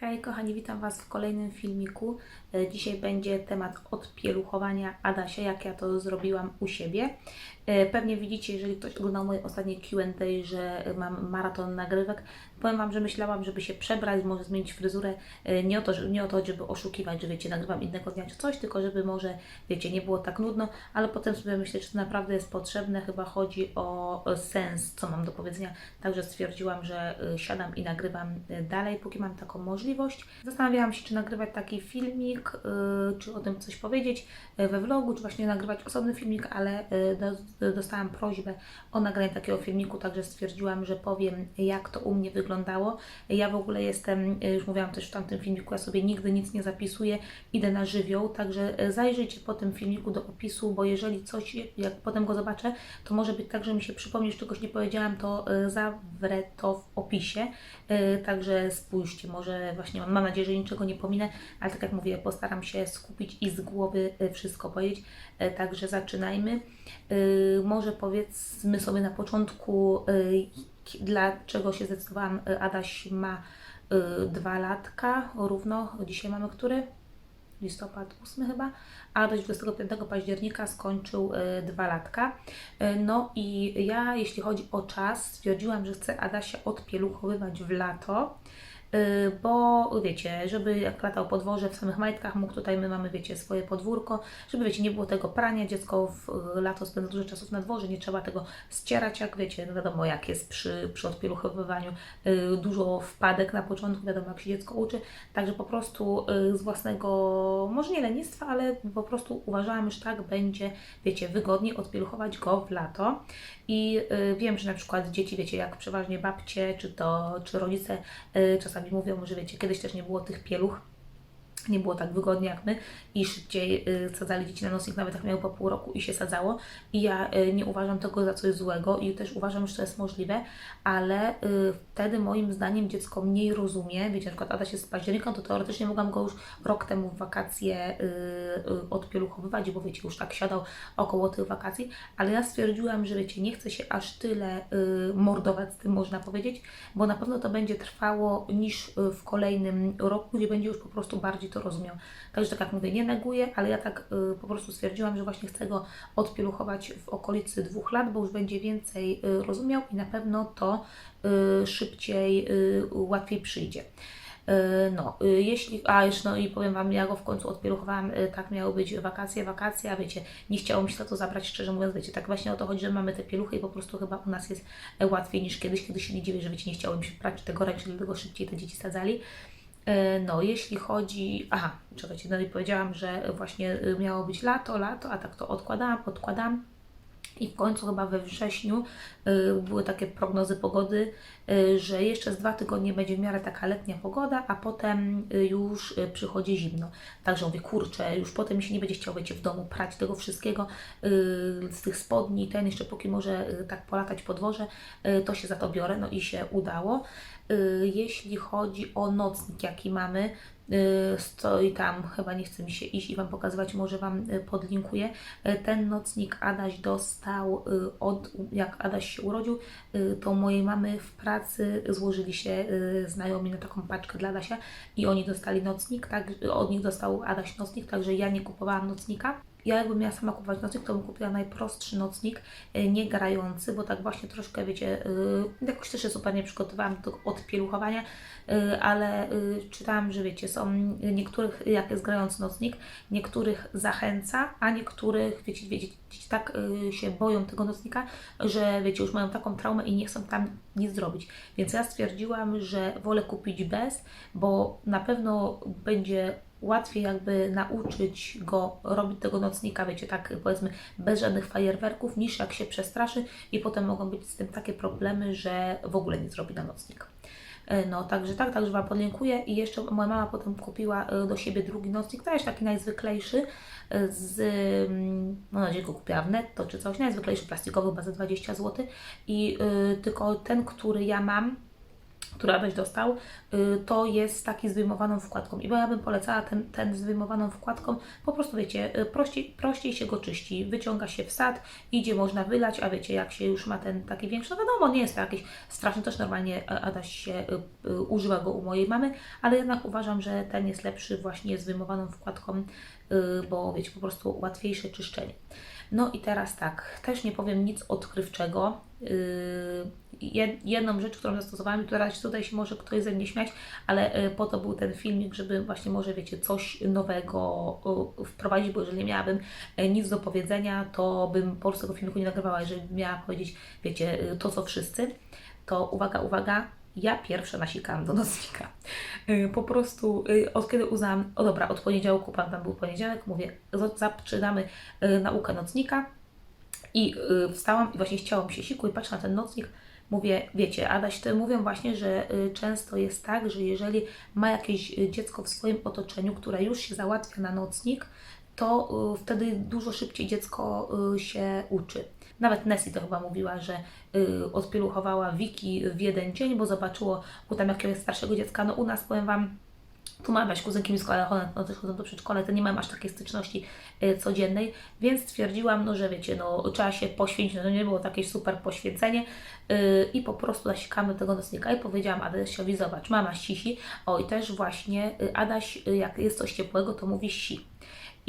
Hej kochani, witam Was w kolejnym filmiku. E, Dzisiaj będzie temat odpieluchowania Adasia, jak ja to zrobiłam u siebie. E, Pewnie widzicie, jeżeli ktoś oglądał moje ostatnie Q&A, że mam maraton nagrywek. Powiem Wam, że myślałam, żeby się przebrać, może zmienić fryzurę. E, Nie o to, nie o to żeby oszukiwać, że wiecie, nagrywam innego dnia czy coś, tylko żeby może, wiecie, nie było tak nudno, ale potem sobie myślę, czy to naprawdę jest potrzebne. Chyba chodzi o sens, co mam do powiedzenia. Także stwierdziłam, że siadam i nagrywam dalej, póki mam taką możliwość. Zastanawiałam się, czy nagrywać taki filmik, y, czy o tym coś powiedzieć y, we vlogu, czy właśnie nagrywać osobny filmik, ale y, do, dostałam prośbę o nagranie takiego filmiku, także stwierdziłam, że powiem, jak to u mnie wyglądało. Ja w ogóle jestem, już mówiłam też w tamtym filmiku, ja sobie nigdy nic nie zapisuję, idę na żywioł, także zajrzyjcie po tym filmiku do opisu, bo jeżeli coś, jak potem go zobaczę, to może być tak, że mi się przypomni, że czegoś nie powiedziałam, to zawrę to w opisie. Także spójrzcie, może właśnie mam, nadzieję, że niczego nie pominę, ale tak jak mówię, postaram się skupić i z głowy y, wszystko powiedzieć. Y, Także zaczynajmy. Y, Może powiedzmy sobie na początku, dlaczego się zdecydowałam. Adaś ma dwa latka równo. Dzisiaj mamy który? listopad 8 chyba, a do 25 października skończył dwa latka. No i ja, jeśli chodzi o czas, stwierdziłam, że chcę Adasia odpieluchowywać w lato, bo wiecie, żeby jak latał po dworze w samych majtkach, mógł tutaj, my mamy, wiecie, swoje podwórko, żeby, wiecie, nie było tego prania, dziecko w y, lato spędza dużo czasu na dworze, nie trzeba tego ścierać, jak wiecie, no wiadomo jak jest przy, przy odpieluchowywaniu, y, dużo wpadek na początku, wiadomo jak się dziecko uczy, Także po prostu y, z własnego, może nie lenistwa, ale po prostu uważałam, że tak będzie, wiecie, wygodniej odpieluchować go w lato. I y, wiem, że na przykład dzieci, wiecie, jak przeważnie babcie, czy to, czy rodzice y, czasami mówią, że wiecie, kiedyś też nie było tych pieluch, nie było tak wygodnie jak my i szybciej y, sadzali dzieci na nosnik, nawet jak miały po pół roku i się sadzało. I ja y, nie uważam tego za coś złego i też uważam, że to jest możliwe, ale y, wtedy moim zdaniem dziecko mniej rozumie. Wiecie, na przykład Adaś jest z października, to teoretycznie mogłam go już rok temu w wakacje odpieluchowywać, bo wiecie, już tak siadał około tych wakacji, ale ja stwierdziłam, że wiecie, nie chcę się aż tyle mordować z tym, można powiedzieć, bo na pewno to będzie trwało niż w kolejnym roku, gdzie będzie już po prostu bardziej to rozumiał. Także tak jak mówię, nie neguję, ale ja tak y, po prostu stwierdziłam, że właśnie chcę go odpieluchować w okolicy dwóch lat, bo już będzie więcej y, rozumiał i na pewno to y, szybciej, y, łatwiej przyjdzie. Y, No, y, jeśli, a jeszcze no i powiem Wam, ja go w końcu odpieluchowałam, y, tak miały być wakacje, wakacje, a wiecie, nie chciało mi się to zabrać, szczerze mówiąc, wiecie, tak właśnie o to chodzi, że mamy te pieluchy i po prostu chyba u nas jest e, łatwiej niż kiedyś, kiedy się nie dziwię, że wiecie, nie chciało mi się prać tego ręcznie, dlatego szybciej te dzieci sadzali. E, No, jeśli chodzi. Aha, czekajcie, i powiedziałam, że właśnie miało być lato, lato, a tak to odkładałam, odkładam. I w końcu chyba we wrześniu y, były takie prognozy pogody, y, że jeszcze z dwa tygodnie będzie w miarę taka letnia pogoda, a potem y, już y, przychodzi zimno. Także mówię, kurczę, już potem mi się nie będzie chciało, wiecie, w domu prać tego wszystkiego y, z tych spodni, ten jeszcze póki może y, tak polatać po dworze, y, to się za to biorę, no i się udało. Y, Jeśli chodzi o nocnik, jaki mamy, stoi tam, chyba nie chce mi się iść i Wam pokazywać, może Wam y, podlinkuję. Y, Ten nocnik Adaś dostał y, od, jak Adaś się urodził, y, to mojej mamy w pracy złożyli się y, znajomi na taką paczkę dla Adasia i oni dostali nocnik, tak, od nich dostał Adaś nocnik, także ja nie kupowałam nocnika. Ja jakbym miała sama kupować nocnik, to bym kupiła najprostszy nocnik, y, nie grający, bo tak właśnie troszkę, wiecie, y, jakoś też się super nie przygotowałam do odpieluchowania, y, ale czytałam, że wiecie, są niektórych, jak jest grający nocnik, niektórych zachęca, a niektórych, wiecie, wiecie tak się boją tego nocnika, że wiecie, już mają taką traumę i nie chcą tam nic zrobić. Więc ja stwierdziłam, że wolę kupić bez, bo na pewno będzie łatwiej jakby nauczyć go robić tego nocnika, wiecie, tak powiedzmy bez żadnych fajerwerków, niż jak się przestraszy i potem mogą być z tym takie problemy, że w ogóle nie zrobi na nocnik. E, No, także tak, także Wam podlinkuję i jeszcze moja mama potem kupiła e, do siebie drugi nocnik, też taki najzwyklejszy e, z, mam nadzieję, go kupiła w netto czy coś, najzwyklejszy plastikowy, chyba za 20 zł i tylko ten, który ja mam, który Adaś dostał, y, to jest taki z wyjmowaną wkładką. I bo ja bym polecała ten, ten z wyjmowaną wkładką, po prostu wiecie, y, prościej, prościej się go czyści, wyciąga się wsad, idzie, można wylać, a wiecie, jak się już ma ten taki większy, no wiadomo, nie jest to jakiś straszny, też normalnie e, Adaś się y, używa go u mojej mamy, ale jednak uważam, że ten jest lepszy właśnie z wyjmowaną wkładką, bo wiecie, po prostu łatwiejsze czyszczenie. No i teraz tak, też nie powiem nic odkrywczego. Jed- jedną rzecz, którą zastosowałam, która tutaj się może ktoś ze mnie śmiać, ale yy, po to był ten filmik, żeby właśnie może wiecie, coś nowego yy, wprowadzić, bo jeżeli miałabym yy, nic do powiedzenia, to bym po prostu tego filmiku nie nagrywała, jeżeli miała powiedzieć, wiecie, yy, to co wszyscy, to uwaga, uwaga, ja pierwsza nasikałam do nocnika. Po prostu od kiedy uznałam, o dobra, od poniedziałku, pamiętam był poniedziałek, mówię, za- zaczynamy naukę nocnika i wstałam i właśnie chciało mi się siku i patrzę na ten nocnik, mówię, wiecie, Adaś, to mówią właśnie, że y, często jest tak, że jeżeli ma jakieś y, dziecko w swoim otoczeniu, które już się załatwia na nocnik, to y, wtedy dużo szybciej dziecko się uczy. Nawet Nessie to chyba mówiła, że odpieluchowała Wiki w jeden dzień, bo zobaczyło u tam jakiegoś starszego dziecka. No u nas, powiem Wam, tu mam jakieś kuzynki z kolei, one no, chodzą do przedszkola, to nie mam aż takiej styczności y, codziennej, więc stwierdziłam, no, że wiecie, no, trzeba się poświęcić, no, nie było takie super poświęcenie y, i po prostu nasikamy tego nocnika. I powiedziałam Adasiowi, zobacz, mama sisi, o i też właśnie y, Adaś, y, jak jest coś ciepłego, to mówi si.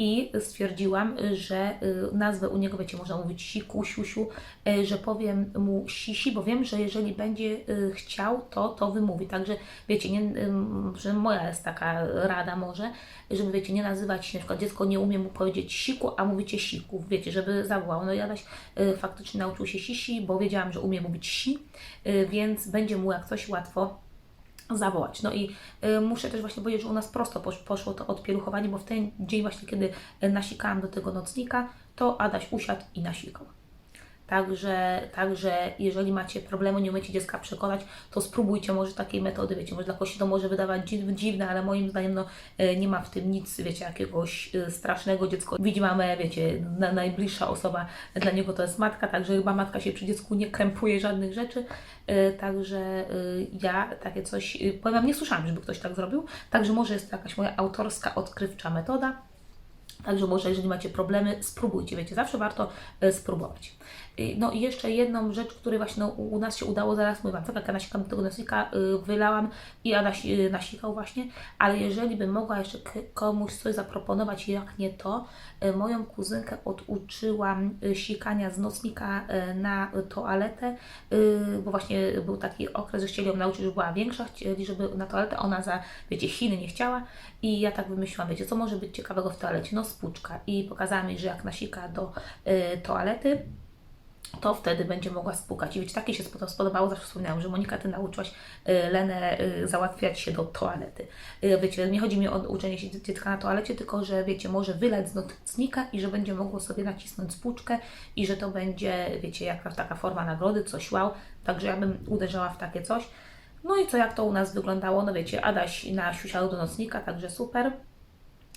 I stwierdziłam, y, że y, nazwę u niego, wiecie, można mówić siku, siusiu, y, że powiem mu sisi, bo wiem, że jeżeli będzie chciał, to to wymówi. Także wiecie, nie, że moja jest taka rada może, żeby wiecie, nie nazywać, na przykład dziecko nie umie mu powiedzieć siku, a mówicie siku, wiecie, żeby zawołał. No i Adaś y, faktycznie nauczył się sisi, bo wiedziałam, że umie mówić si, więc będzie mu jak coś łatwo zawołać. No i y, muszę też właśnie powiedzieć, że u nas prosto posz, poszło to odpieluchowanie, bo w ten dzień właśnie, kiedy y, nasikałam do tego nocnika, to Adaś usiadł i nasikał. Także, także jeżeli macie problemy, nie umiecie dziecka przekonać, to spróbujcie może takiej metody, wiecie, może dla kogoś to może wydawać dziw- dziwne, ale moim zdaniem no, y, nie ma w tym nic, wiecie, jakiegoś y, strasznego. Dziecko widzi mamę, wiecie, na, najbliższa osoba dla niego to jest matka, także chyba matka się przy dziecku nie krępuje żadnych rzeczy, y, także ja takie coś, powiem Wam, nie słyszałam, żeby ktoś tak zrobił, także może jest to jakaś moja autorska, odkrywcza metoda. Także może, jeżeli macie problemy, spróbujcie, wiecie, zawsze warto e, spróbować. No i jeszcze jedną rzecz, której właśnie no, u nas się udało, zaraz mówię Wam, tak jak ja nasikam tego nosika, y, wylałam i Adaś y, nasikał właśnie, ale jeżeli bym mogła jeszcze komuś coś zaproponować, jak nie to, y, moją kuzynkę oduczyłam sikania z nocnika na toaletę, bo właśnie był taki okres, że chcieli ją nauczyć, żeby była większa, chcieli, żeby na toaletę, ona za, wiecie, Chiny nie chciała i ja tak wymyśliłam, wiecie, co może być ciekawego w toalecie? No spłuczka i pokazałam jej, że jak nasika do toalety, to wtedy będzie mogła spłukać. I wiecie, takie się spod- spodobało, zawsze wspominałam, że Monika, Ty nauczyłaś y, Lenę y, załatwiać się do toalety. Y, Wiecie, nie chodzi mi o uczenie się dzie- dziecka na toalecie, tylko że wiecie, może wylać z nocnika i że będzie mogło sobie nacisnąć spłuczkę i że to będzie, wiecie, jakaś taka forma nagrody, coś wow. Także ja bym uderzała w takie coś. No i co, jak to u nas wyglądało? No wiecie, Adaś nasiusiał do nocnika, także super.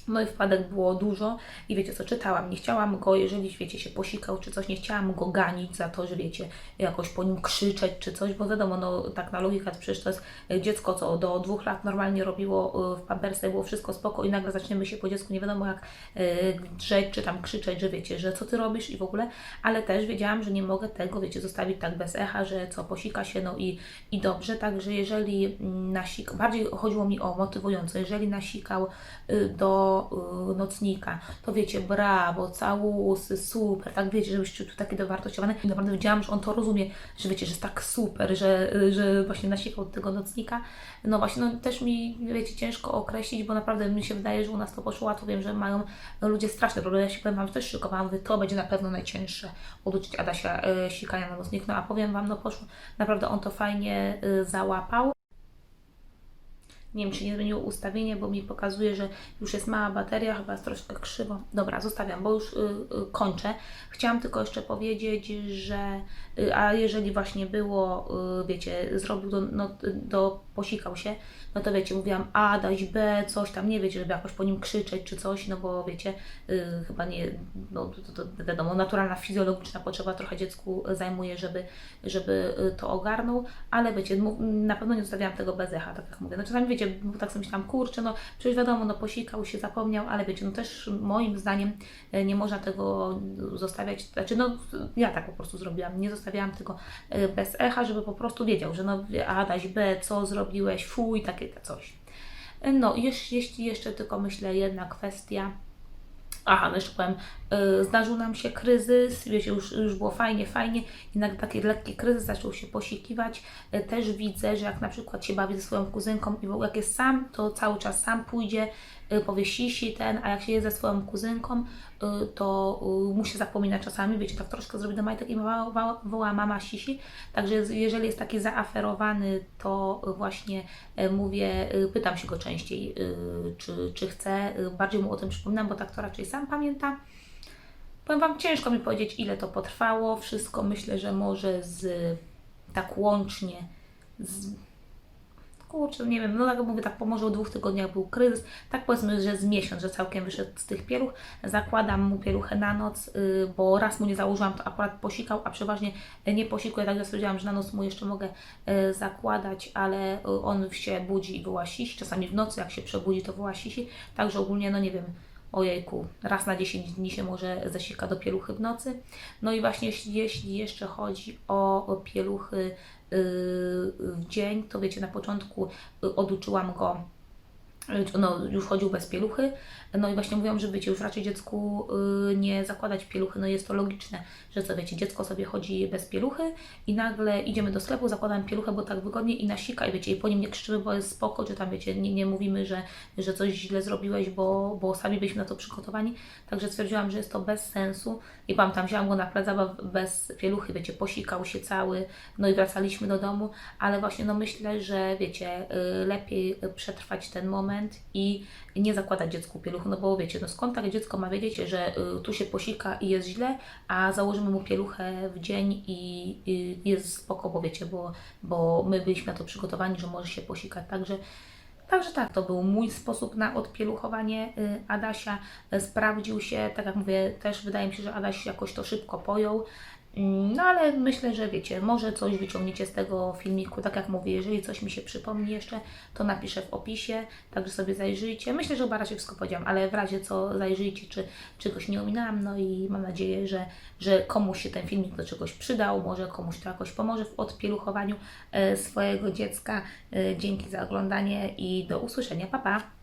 No i wpadek było dużo i wiecie co, czytałam, nie chciałam go, jeżeli wiecie, się posikał czy coś, nie chciałam go ganić za to, że wiecie, jakoś po nim krzyczeć czy coś, bo wiadomo, no tak na logikę, przecież to jest e, dziecko, co do dwóch lat normalnie robiło e, w pampersach, było wszystko spoko i nagle zaczniemy się po dziecku, nie wiadomo jak e, drzeć czy tam krzyczeć, że wiecie, że co Ty robisz i w ogóle, ale też wiedziałam, że nie mogę tego, wiecie, zostawić tak bez echa, że co, posika się, no i, i dobrze, także jeżeli mm, nasik, bardziej chodziło mi o motywujące, jeżeli nasikał y, y, nocnika, to wiecie, brawo, całusy, super, tak wiecie, żebyście tu takie dowartościowane i naprawdę wiedziałam, że on to rozumie, że wiecie, że jest tak super, że, y, że właśnie nasikał tego nocnika, no właśnie, no też mi, wiecie, ciężko określić, bo naprawdę mi się wydaje, że u nas to poszło łatwo, wiem, że mają ludzie straszne problemy, ja się powiem Wam, też szykowałam, mówię, to będzie na pewno najcięższe, oduczyć Adasia y, sikania na nocnik, no a powiem Wam, no poszło, naprawdę on to fajnie y, załapał, nie wiem, czy nie zmieniło ustawienie, bo mi pokazuje, że już jest mała bateria, chyba jest troszkę krzywo. Dobra, zostawiam, bo już y, y, kończę. Chciałam tylko jeszcze powiedzieć, że y, a jeżeli właśnie było, y, wiecie, zrobił do, no, do posikał się, no to wiecie, mówiłam A, dać B, coś tam, nie wiecie, żeby jakoś po nim krzyczeć czy coś, no bo wiecie, y, chyba nie, no to, to wiadomo, naturalna, fizjologiczna potrzeba trochę dziecku zajmuje, żeby, żeby y, to ogarnął, ale wiecie, na pewno nie zostawiałam tego bez echa, tak jak mówię. No czasami wiecie, bo tak sobie myślałam, kurczę, no przecież wiadomo, no posikał się, zapomniał, ale wiecie, no też moim zdaniem e, nie można tego zostawiać, znaczy no ja tak po prostu zrobiłam, nie zostawiałam tego e, bez echa, żeby po prostu wiedział, że no Adaś B, co zrobiłeś, fuj, takie coś. E, No, jeśli jeszcze tylko myślę jedna kwestia, Aha, no jeszcze powiem, y, zdarzył nam się kryzys, wiecie, już, już było fajnie, fajnie nagle taki lekki kryzys zaczął się posikiwać. Y, też widzę, że jak na przykład się bawi ze swoją kuzynką i w ogóle jak jest sam, to cały czas sam pójdzie, powie sisi ten, a jak się jest ze swoją kuzynką, y, to y, musi zapominać czasami, wiecie, tak troszkę zrobi do majtek i woła, woła, mama sisi. Także jeżeli jest taki zaaferowany, to y, właśnie y, mówię, y, pytam się go częściej, y, czy, czy chce, y, bardziej mu o tym przypominam, bo tak to raczej sam pamięta. Powiem Wam, ciężko mi powiedzieć, ile to potrwało. Wszystko myślę, że może z tak łącznie z kurczę, nie wiem, no tak mówię, tak po może dwóch tygodniach był kryzys, tak powiedzmy, że z miesiąc, że całkiem wyszedł z tych pieluch. Zakładam mu pieluchę na noc, y, bo raz mu nie założyłam, to akurat posikał, a przeważnie nie posikuje, także stwierdziłam, że na noc mu jeszcze mogę y, zakładać, ale y, on się budzi i woła sisi, czasami w nocy jak się przebudzi, to woła sisi, także ogólnie, no nie wiem, ojejku, raz na 10 dni się może zasika do pieluchy w nocy. No i właśnie jeśli, jeszcze chodzi o, pieluchy yy, w dzień, to wiecie, na początku y, oduczyłam go y, no, już chodził bez pieluchy, no i właśnie mówiłam, że wiecie, już raczej dziecku y, nie zakładać pieluchy, no jest to logiczne, że co wiecie, dziecko sobie chodzi bez pieluchy i nagle idziemy do sklepu, zakładam pieluchę, bo tak wygodnie i nasika i wiecie, i po nim nie krzyczymy, bo jest spoko, czy tam wiecie, nie, nie mówimy, że, że coś źle zrobiłeś, bo, bo sami byliśmy na to przygotowani, także stwierdziłam, że jest to bez sensu. I pamiętam, wziąłam go na plac zabaw bez pieluchy, wiecie, posikał się cały, no i wracaliśmy do domu, ale właśnie no myślę, że wiecie, y, lepiej przetrwać ten moment i nie zakładać dziecku pieluchy, no bo wiecie, no skąd takie dziecko ma wiedzieć, że y, tu się posika i jest źle, a założymy mu pieluchę w dzień i, i jest spoko, bo wiecie, bo, bo my byliśmy na to przygotowani, że może się posikać, także Także tak, to był mój sposób na odpieluchowanie y, Adasia. Y, Sprawdził się, tak jak mówię, też wydaje mi się, że Adaś jakoś to szybko pojął. Mm, No ale myślę, że wiecie, może coś wyciągniecie z tego filmiku. Tak jak mówię, jeżeli coś mi się przypomni jeszcze, to napiszę w opisie, także sobie zajrzyjcie. Myślę, że chyba raczej wszystko powiedziałam, ale w razie co zajrzyjcie, czy czegoś nie ominęłam. No i mam nadzieję, że, że komuś się ten filmik do czegoś przydał, może komuś to jakoś pomoże w odpieluchowaniu e, swojego dziecka. E, Dzięki za oglądanie i do usłyszenia. Pa, pa!